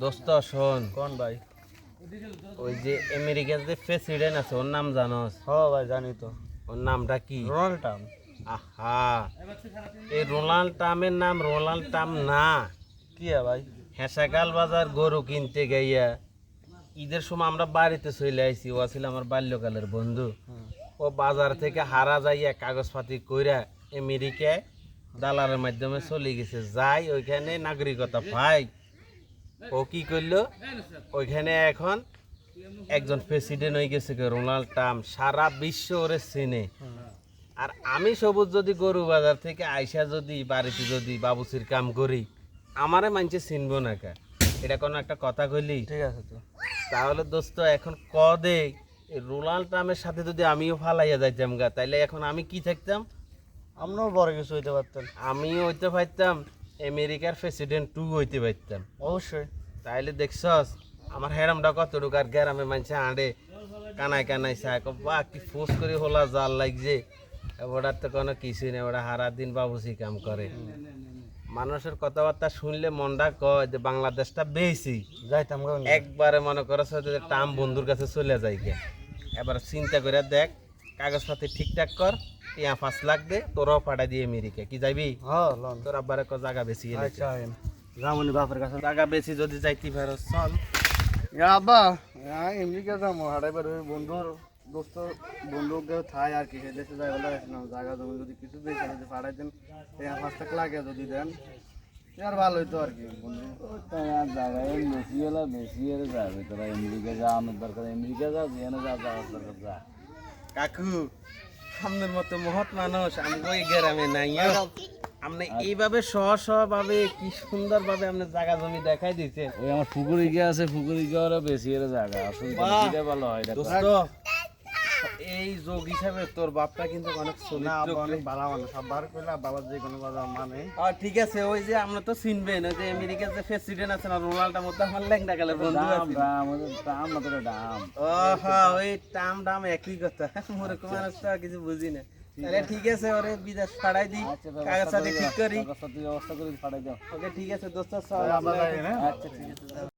দোস্ত শোন। কোন ভাই? ওই যে আমেরিকার যে প্রেসিডেন্ট আছে ওর নাম জানোস? হ ভাই জানি তো। ওর নামটা কি? Ronald Trump. আহা। এই রোনাল্ড ট্রাম্পের নাম রোনাল্ড ট্রাম্প না। কি ভাই? হেসাকাল বাজার গরু কিনতে গাইয়া ঈদের সময় আমরা বাড়িতে চলে আইছি। ও ছিল আমার বাল্যকালের বন্ধু। ও বাজার থেকে হারা যাইয়া কাগজপাতি কইরা আমেরিকায় দালারের মাধ্যমে চলে গেছে। যাই ওইখানে নাগরিকতা পাই। ও কি করল? ওইখানে এখন একজন প্রেসিডেন্ট হয়ে গেছে রোনাল্ড ট্রাম্প। সারা বিশ্ব ওরে চিনে। আর আমি সবুজ যদি গরু বাজার থেকে আইসা যদি বাড়িতে যদি বাবুসির কাম করি আমারে মানছে চিনবো না কা? এটা কোনো একটা কথা কইলি? ঠিক আছে তো। তাহলে দোস্ত এখন ক দে রোনাল্ড ট্রাম্পের সাথে যদি আমিও ফালাইয়া যাইতাম গা তাইলে এখন আমি কি থাকতাম? আমরাও বড় কিছু হইতে পারতাম। আমিও হইতে পারতাম। আমেরিকার প্রেসিডেন্ট টু হইতে পারতাম। অবশ্যই। তাইলে দেখছস আমার হেরামটা কত ঢুকার গ্যারামে মানছে আঁড়ে কানায় কানায় চায় বা কি ফোর্স করে হোলা জাল লাগছে। ওটার তো কোনো কিছুই নেই ওরা হারা দিন বাবুসি কাম করে। মানুষের কথাবার্তা শুনলে মনটা কয় যে বাংলাদেশটা বেশি। যাইতাম একবারে মনে করছে যে টাম বন্ধুর কাছে চলে যাই এবার চিন্তা করে দেখ কাগজপাতি ঠিকঠাক কর ইয়া পাঁচ লাখ দে তোরাও পাঠা দিয়ে আমেরিকা কি যাইবি? হ্যাঁ লন। তোর আব্বারে ক জায়গা বেশি আচ্ছা রামনি বাপের কাছে। জায়গা বেশি যদি যাইতে পারো চল। ইয়া আব্বা হ্যাঁ এমনি কে যাব হারাই পারে বন্ধুর দোস্ত বন্ধুকে থাই আর কি সে দেশে যাই বলে জায়গা জমি যদি কিছু দিয়েছে যদি পাঠাই দেন এই পাঁচ টাকা লাগে যদি দেন। আর ভালো হইতো আর কি বন্ধু। তোমার জায়গায় বেশি হলে বেশি যাবে। তোরা আমেরিকা যাওয়ানোর দরকার আমেরিকা যা যেখানে যা যাওয়ার দরকার যা। কাকু আমাদের মতো মহৎ মানুষ আমি ওই গ্রামে নাই আপনি এইভাবে সহ সহ ভাবে কি সুন্দর ভাবে আপনি জায়গা জমি দেখাই দিতে ওই আমার পুকুরি গিয়ে আছে পুকুরি গিয়ে ওরা বেশি জায়গা আসলে ভালো হয় দোস্ত এই যোগ হিসাবে তোর বাপটা কিন্তু অনেক না চরিত্র আব্বা অনেক ভালো মানুষ আব্বার কইলে বাবার যে কোনো কথা মানে। আর ঠিক আছে ওই যে আমরা তো চিনবেন ওই যে আমেরিকার যে প্রেসিডেন্ট আছে না রোনাল্ডের মধ্যে আমার ল্যাংটা গেলের বন্ধু দাম আছে। দাম ওদের দাম না তোর দাম। ও হ্যাঁ ওই টাম ডাম একই কথা। মানুষ তো কিছু বুঝি না। তাহলে ঠিক আছে ওরে বিদেশ পাঠাই দিই। আচ্ছা কাগজ সাথে ঠিক করি। ব্যবস্থা করে পাঠাই দাও। ওকে ঠিক আছে দোস্ত হ্যাঁ? আচ্ছা ঠিক আছে